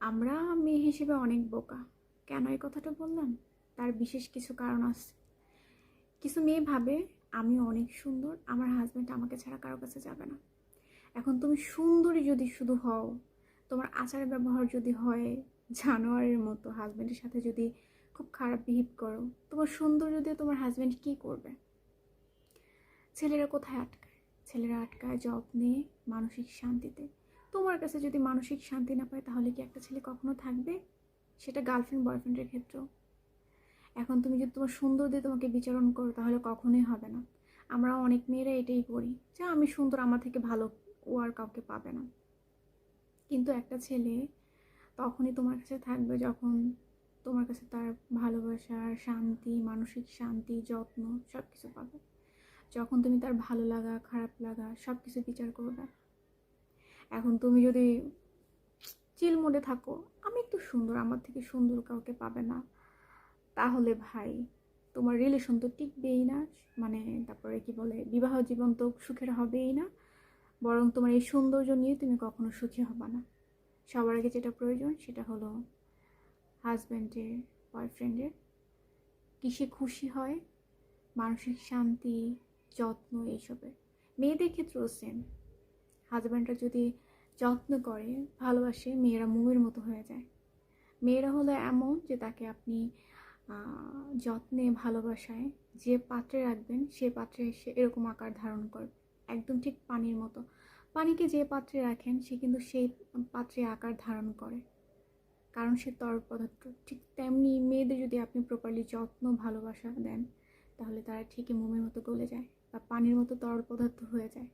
আমরা মেয়ে হিসেবে অনেক বোকা। কেন এই কথাটা বললাম? তার বিশেষ কিছু কারণ আছে। কিছু মেয়ে ভাবে, আমি অনেক সুন্দর, আমার হাজব্যান্ড আমাকে ছাড়া কারও কাছে যাবে না। এখন তুমি সুন্দরী যদি শুধু হও, তোমার আচার ব্যবহার যদি হয়, জানোয়ারের মতো হাজব্যান্ডের সাথে যদি খুব খারাপ বিহেভ করো, তোমার সৌন্দর্য দিয়ে তোমার হাজব্যান্ড কী করবে? ছেলেরা কোথায় আটকায়? ছেলেরা আটকায় যত্নে মানসিক শান্তিতে। তোমার কাছে যদি মানসিক শান্তি না পায়, তাহলে কি একটা ছেলে কখনো থাকবে? সেটা গার্লফ্রেন্ড বয়ফ্রেন্ডের ক্ষেত্রেও। এখন তুমি যদি তোমার সুন্দর দিয়ে তোমাকে বিচারণ করো, তাহলে কখনোই হবে না। আমরা অনেক মেয়েরা এটাই করি যে, আমি সুন্দর, আমার থেকে ভালো ও আর কাউকে পাবে না। কিন্তু একটা ছেলে তখনই তোমার কাছে থাকবে যখন তোমার কাছে তার ভালোবাসার শান্তি, মানসিক শান্তি, যত্ন সব কিছু পাবে। যখন তুমি তার ভালো লাগা, খারাপ লাগা সব কিছু বিচার করবে। এখন তুমি যদি চিল মোডে থাকো, আমি একটু সুন্দর, আমার থেকে সুন্দর কাউকে পাবে না। তাহলে ভাই, তোমার রিলেশন তো টিকবেই না মানে তারপরে কি বলে, বিবাহ জীবন তো সুখের হবেই না। বরং তোমার এই সৌন্দর্য নিয়ে তুমি কখনো সুখী হবে না। সবার আগে যেটা প্রয়োজন সেটা হলো হাজব্যান্ডের বয়ফ্রেন্ডের কিসে খুশি হয়? মানসিক শান্তি, যত্ন, এইসবের। মেয়েদের ক্ষেত্রেও সেম হাজব্যান্ডরা যদি যত্ন করে, ভালোবাসে, মেয়েরা মোমের মতো হয়ে যায়। মেয়েরা হলো এমন যে তাকে আপনি যত্নে, ভালোবাসায় যে পাত্রে রাখবেন, সে পাত্রে এসে এরকম আকার ধারণ করবে। একদম ঠিক পানির মতো। পানিকে যে পাত্রে রাখেন, সে কিন্তু সেই পাত্রে আকার ধারণ করে। কারণ সে তরল পদার্থ। ঠিক তেমনি মেয়েদের যদি আপনি প্রপারলি যত্ন, ভালোবাসা দেন, তাহলে তারা ঠিকই মোমের মতো গলে যায় বা পানির মতো তরল পদার্থ হয়ে যায়।